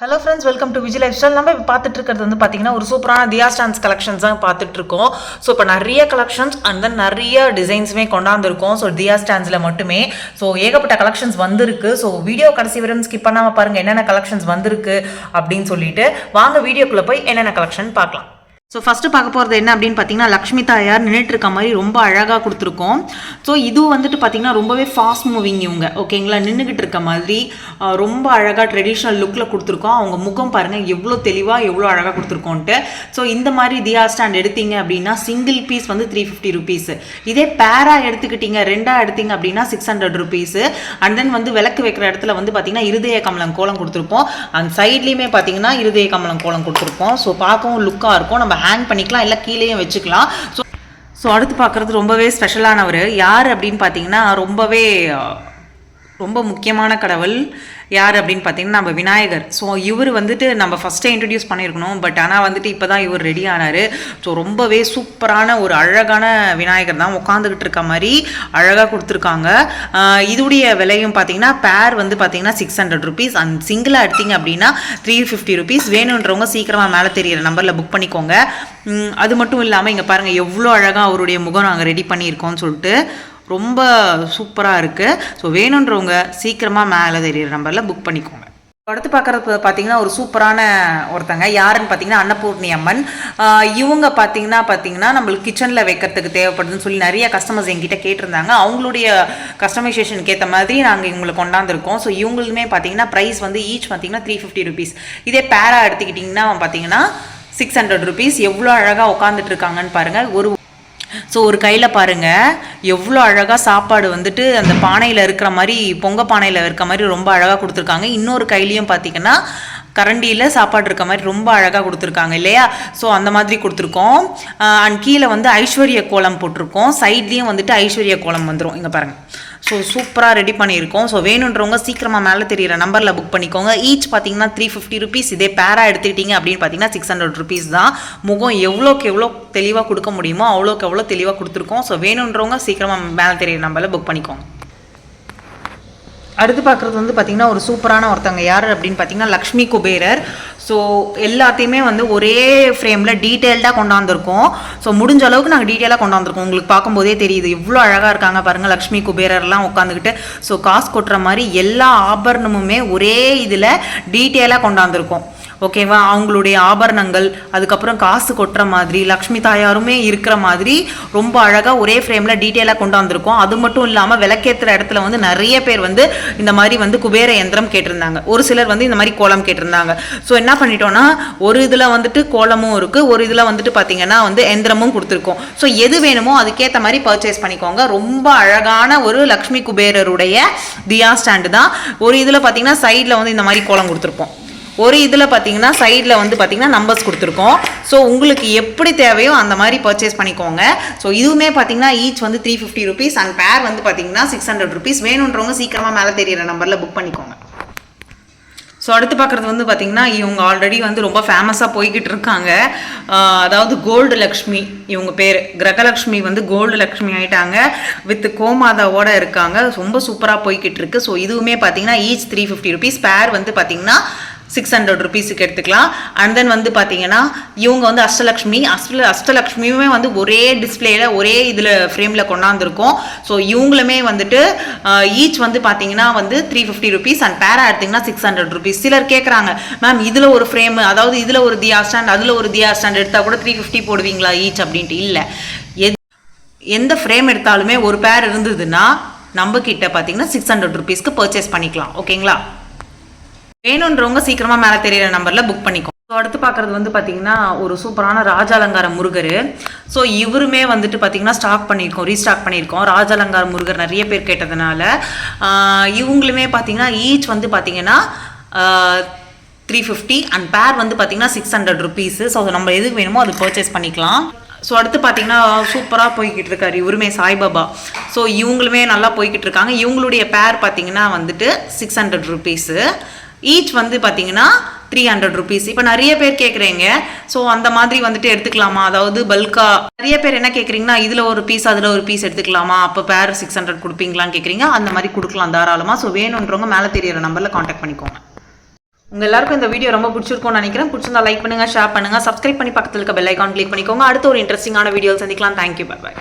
Hello friends welcome to Vijay lifestyle நம்ம இப்போ பார்த்துட்டு இருக்கிறது வந்து பார்த்தீங்கன்னா ஒரு சூப்பரான தியா ஸ்டான்ஸ் கலெக்ஷன்ஸ் தான் பார்த்துட்டு இருக்கோம் ஸோ இப்போ நிறைய கலெக்ஷன்ஸ் அண்ட் தென் நிறைய டிசைன்ஸுமே கொண்டாந்துருக்கோம். ஸோ தியா ஸ்டான்ஸில் மட்டுமே. ஸோ ஏகப்பட்ட கலெக்ஷன்ஸ் வந்திருக்கு. ஸோ வீடியோ கடைசி வரும் ஸ்கிப் பண்ணாமல் பாருங்கள் என்னென்ன கலெக்ஷன்ஸ் வந்திருக்கு அப்படின்னு சொல்லிட்டு. வாங்க வீடியோக்குள்ளே போய் என்னென்ன கலெக்ஷன் பார்க்கலாம். ஸோ ஃபஸ்ட்டு பார்க்க போகிறது என்ன அப்படின்னு பார்த்தீங்கன்னா லக்ஷ்மி தாயார் நின்றுட்டு இருக்க மாதிரி ரொம்ப அழகாக கொடுத்துருக்கோம். ஸோ இது வந்துட்டு பார்த்தீங்கன்னா ரொம்பவே ஃபாஸ்ட் மூவிங் இவங்க ஓகேங்களா நின்றுக்கிட்டு இருக்க மாதிரி ரொம்ப அழகாக ட்ரெடிஷ்னல் லுக்கில் கொடுத்துருக்கோம். அவங்க முகம் பாருங்கள் எவ்வளோ தெளிவாக எவ்வளோ அழகாக கொடுத்துருக்கோன்ட்டு. ஸோ இந்த மாதிரி தியா ஸ்டாண்ட் எடுத்தீங்க அப்படின்னா சிங்கிள் பீஸ் வந்து த்ரீ ஃபிஃப்டி ருபீஸ் இதே பேரா எடுத்துக்கிட்டீங்க ரெண்டாக எடுத்தீங்க அப்படின்னா six hundred rupees and then வந்து விளக்கு வைக்கிற இடத்துல வந்து பார்த்திங்கன்னா இருதய கமலம் கோலம் கொடுத்துருப்போம். அந்த சைட்லேயுமே பார்த்தீங்கன்னா இருதய கமலம் கோலம் கொடுத்துருப்போம். ஸோ பார்க்கவும் லுக்காக இருக்கும். நம்ம ஹேங் பண்ணிக்கலாம் இல்லை கீழேயும் வச்சுக்கலாம். ஸோ ஸோ அடுத்து பார்க்குறது ரொம்பவே ஸ்பெஷலானவர் யார் அப்படின்னு பார்த்தீங்கன்னா ரொம்பவே ரொம்ப முக்கியமான கடவுள். யார் அப்படின்னு பார்த்தீங்கன்னா நம்ம விநாயகர். ஸோ இவர் வந்துட்டு நம்ம ஃபஸ்ட்டே இன்ட்ரடியூஸ் பண்ணியிருக்கணும் பட் ஆனால் வந்துட்டு இப்போ தான் இவர் ரெடி ஆனார். ஸோ ரொம்பவே சூப்பரான ஒரு அழகான விநாயகர் தான் உட்காந்துக்கிட்டு இருக்க மாதிரி அழகாக கொடுத்துருக்காங்க. இதுடைய விலையும் பார்த்தீங்கன்னா பேர் வந்து பார்த்தீங்கன்னா சிக்ஸ் ஹண்ட்ரட் ருபீஸ் அண்ட் சிங்கிளாக எடுத்தீங்க அப்படின்னா த்ரீ ஃபிஃப்டி ருபீஸ் வேணுன்றவங்க சீக்கிரமாக மேலே தெரியிற நம்பரில் புக் பண்ணிக்கோங்க. அது மட்டும் இல்லாமல் இங்கே பாருங்கள் எவ்வளோ அழகாக அவருடைய முகம் நாங்கள் ரெடி பண்ணியிருக்கோம்னு சொல்லிட்டு ரொம்ப சூப்பராக இருக்குது ஸோ வேணுன்றவங்க சீக்கிரமாக மேலே தெரியிற நம்பரில் புக் பண்ணிக்கோங்க. அடுத்து பார்க்குறது பார்த்தீங்கன்னா ஒரு சூப்பரான ஒருத்தங்க. யாருன்னு பார்த்தீங்கன்னா அன்னபூர்ணி அம்மன். இவங்க பார்த்தீங்கன்னா பார்த்தீங்கன்னா நம்மளுக்கு கிச்சனில் வைக்கிறதுக்கு தேவைப்படுதுன்னு சொல்லி நிறைய கஸ்டமர்ஸ் எங்கிட்ட கேட்டிருந்தாங்க. அவங்களுடைய கஸ்டமைசேஷனுக்கு ஏற்ற மாதிரி நாங்கள் இவங்களை கொண்டாந்துருக்கோம். ஸோ இவங்களுமே பார்த்தீங்கன்னா ப்ரைஸ் வந்து ஈச் பார்த்தீங்கன்னா த்ரீ ஃபிஃப்டி ருபீஸ் இதே பேரா எடுத்துக்கிட்டிங்கன்னா பார்த்தீங்கன்னா சிக்ஸ் ஹண்ட்ரட் ருபீஸ் எவ்வளோ அழகாக உட்காந்துட்டு இருக்காங்கன்னு பாருங்கள் ஒரு ஸோ ஒரு கையில் பாருங்கள் எவ்வளோ அழகாக சாப்பாடு வந்துட்டு அந்த பானையில் இருக்கிற மாதிரி பொங்க பானையில் இருக்கிற மாதிரி ரொம்ப அழகாக கொடுத்துருக்காங்க. இன்னொரு கையிலையும் பார்த்தீங்கன்னா கரண்டியில் சாப்பாடு இருக்க மாதிரி ரொம்ப அழகாக கொடுத்துருக்காங்க இல்லையா? ஸோ அந்த மாதிரி கொடுத்துருக்கோம். அண்ட் கீழே வந்து ஐஸ்வர்ய கோலம் போட்டிருக்கோம். சைட்லேயும் வந்துட்டு ஐஸ்வர்ய கோலம் வந்துடும் இங்கே பாருங்கள் ஸோ சூப்பராக ரெடி பண்ணியிருக்கோம். ஸோ வேணுன்றவங்க சீக்கிரமாக மேலே தெரியிற நம்பரில் புக் பண்ணிக்கோங்க. ஈச் பார்த்தீங்கன்னா த்ரீ ஃபிஃப்டி ருபீஸ் இதே பேரா எடுத்துக்கிட்டீங்க அப்படின்னு பார்த்தீங்கன்னா சிக்ஸ் ஹண்ட்ரட் ருபீஸ் தான். முகம் எவ்வளோக்கு எவ்வளோ தெளிவாக கொடுக்க முடியுமோ அவ்வளோக்கு எவ்வளோ தெளிவாக கொடுத்துருக்கோம். ஸோ வேணுன்றவங்க சீக்கிரமாக மேலே தெரியிற நம்பரில் புக் பண்ணிக்கோங்க. அடுத்து பார்க்குறது வந்து பார்த்திங்கன்னா ஒரு சூப்பரான ஒருத்தவங்க யார் அப்படின்னு பார்த்தீங்கன்னா லக்ஷ்மி குபேரர். ஸோ எல்லாத்தையுமே வந்து ஒரே ஃப்ரேமில் டீட்டெயில்டாக கொண்டாந்துருக்கோம். ஸோ முடிஞ்ச அளவுக்கு நாங்கள் டீட்டெயிலாக கொண்டாந்துருக்கோம். உங்களுக்கு பார்க்கும்போதே தெரியுது இவ்வளோ அழகாக இருக்காங்க பாருங்கள் லக்ஷ்மி குபேரர்லாம் உட்காந்துக்கிட்டு ஸோ காசு கொட்டுற மாதிரி எல்லா ஆபரணமுமே ஒரே இதில் டீட்டெயிலாக கொண்டாந்துருக்கோம். ஓகேவா? அவங்களுடைய ஆபரணங்கள் அதுக்கப்புறம் காசு கொட்டுற மாதிரி லக்ஷ்மி தாயாருமே இருக்கிற மாதிரி ரொம்ப அழகாக ஒரே ஃப்ரேமில் டீட்டெயிலாக கொண்டு வந்திருக்கோம். அது மட்டும் இல்லாமல் விளக்கேற்றுற இடத்துல வந்து நிறைய பேர் வந்து இந்த மாதிரி வந்து குபேர யந்திரம் கேட்டிருந்தாங்க. ஒரு சிலர் வந்து இந்த மாதிரி கோலம் கேட்டிருந்தாங்க. ஸோ என்ன பண்ணிட்டோம்னா ஒரு இதில் வந்துட்டு கோலமும் இருக்குது ஒரு இதில் வந்துட்டு பார்த்தீங்கன்னா வந்து எந்திரமும் கொடுத்துருக்கோம். ஸோ எது வேணுமோ அதுக்கேற்ற மாதிரி பர்ச்சேஸ் பண்ணிக்கோங்க. ரொம்ப அழகான ஒரு லக்ஷ்மி குபேரருடைய தியா ஸ்டாண்டு தான். ஒரு இதில் பார்த்தீங்கன்னா சைடில் வந்து இந்த மாதிரி கோலம் கொடுத்துருப்போம். ஒரு இதில் பார்த்தீங்கன்னா சைடில் வந்து பார்த்தீங்கன்னா நம்பர்ஸ் கொடுத்துருக்கோம். ஸோ உங்களுக்கு எப்படி தேவையோ அந்த மாதிரி பர்ச்சேஸ் பண்ணிக்கோங்க. ஸோ இதுவுமே பார்த்தீங்கன்னா ஈச் வந்து த்ரீ ஃபிஃப்டி ருபீஸ் அண்ட் பேர் வந்து பார்த்தீங்கன்னா சிக்ஸ் ஹண்ட்ரட் ருபீஸ் வேணுன்றவங்க சீக்கிரமாக மேலே தெரியிற நம்பரில் புக் பண்ணிக்கோங்க. ஸோ அடுத்து பார்க்குறது வந்து பார்த்திங்கன்னா இவங்க ஆல்ரெடி வந்து ரொம்ப ஃபேமஸாக போய்கிட்டு இருக்காங்க. அதாவது கோல்டு லக்ஷ்மி இவங்க பேர். கிரகலக்ஷ்மி வந்து கோல்டு லக்ஷ்மி ஆயிட்டாங்க. வித் கோமாதாவோட இருக்காங்க. ரொம்ப சூப்பராக போய்கிட்டு இருக்கு. ஸோ இதுவுமே பார்த்தீங்கன்னா ஈச் த்ரீ ஃபிஃப்டி ருபீஸ் பேர் வந்து பார்த்தீங்கன்னா சிக்ஸ் ஹண்ட்ரட் ருபீஸுக்கு எடுத்துக்கலாம். அண்ட் தென் வந்து பார்த்தீங்கன்னா இவங்க வந்து அஷ்டலக்ஷ்மி அஷ்ட அஷ்டலக்ஷ்மியுமே வந்து ஒரே டிஸ்பிளேல ஒரே இதில் ஃப்ரேமில் கொண்டாந்துருக்கோம். ஸோ இவங்களுமே வந்துட்டு ஈச் வந்து பார்த்தீங்கன்னா வந்து த்ரீ ஃபிஃப்டி ருபீஸ் அண்ட் பேரா எடுத்திங்கன்னா சிக்ஸ் ஹண்ட்ரட் ருபீஸ் சிலர் கேட்குறாங்க மேம் இதில் ஒரு ஃப்ரேம் அதாவது இதில் ஒரு தியா ஸ்டாண்ட் அதில் ஒரு தியா ஸ்டாண்ட் எடுத்தால் கூட த்ரீ ஃபிஃப்டி போடுவீங்களா ஈச் அப்படின்ட்டு இல்லை. எது எந்த ஃப்ரேம் எடுத்தாலுமே ஒரு பேர் இருந்ததுன்னா நம்ம கிட்ட பார்த்தீங்கன்னா சிக்ஸ் ஹண்ட்ரட் ருபீஸ்க்கு பர்ச்சேஸ் பண்ணிக்கலாம். ஓகேங்களா வேணுன்றவங்க சீக்கிரமா மேலே தெரியிற நம்பர்ல புக் பண்ணிக்கோ. ஸோ அடுத்து பார்க்குறது வந்து பார்த்தீங்கன்னா ஒரு சூப்பரான ராஜாலங்கார முருகர். ஸோ இவருமே வந்துட்டு பார்த்தீங்கன்னா ஸ்டாக் பண்ணியிருக்கோம் ரீஸ்டாக் பண்ணியிருக்கோம் ராஜாலங்கார முருகர் நிறைய பேர் கேட்டதுனால இவங்களுமே பார்த்தீங்கன்னா ஈச் வந்து பார்த்தீங்கன்னா த்ரீ ஃபிஃப்டி அண்ட் பேர் வந்து பார்த்தீங்கன்னா சிக்ஸ் ஹண்ட்ரட் ருபீஸு ஸோ நம்ம எதுக்கு வேணுமோ அது பர்ச்சேஸ் பண்ணிக்கலாம். ஸோ அடுத்து பார்த்தீங்கன்னா சூப்பராக போய்கிட்டு இருக்காரு இவருமே சாய்பாபா. ஸோ இவங்களுமே நல்லா போய்கிட்டு இருக்காங்க. இவங்களுடைய பேர் பார்த்தீங்கன்னா வந்துட்டு சிக்ஸ் ஹண்ட்ரட் ருபீஸு ஈச் வந்து பார்த்தீங்கன்னா த்ரீ ஹண்ட்ரட் ருபீஸ் இப்போ நிறைய பேர் கேட்குறீங்க ஸோ அந்த மாதிரி வந்துட்டு எடுத்துக்கலாமா? அதாவது பல்காக நிறைய பேர் என்ன கேட்குறீங்கன்னா இதில் ஒரு பீஸ் அதில் ஒரு பீஸ் எடுத்துக்கலாமா? அப்போ பேர் சிக்ஸ் ஹண்ட்ரட் கொடுப்பீங்களான்னு கேட்குறீங்க அந்த மாதிரி கொடுக்கலாம் தாராளமாக ஸோ வேணுன்றவங்க மேலே தெரியிற நம்பரில் காண்டாக்ட் பண்ணிக்கோங்க. உங்கள் எல்லாருக்கும் இந்த வீடியோ ரொம்ப பிடிச்சிருக்கும்னு நினைக்கிறேன். பிடிச்சிருந்தா லைக் பண்ணுங்கள் ஷேர் பண்ணுங்க. சப்ஸ்கிரைப் பண்ணி பக்கத்துல இருக்க பெல் ஐக்கான் கிளிக் பண்ணிக்கோங்க. அடுத்த ஒரு இன்ட்ரெஸ்டிங்கான வீடியோ சந்திக்கலாம். Thank you bye by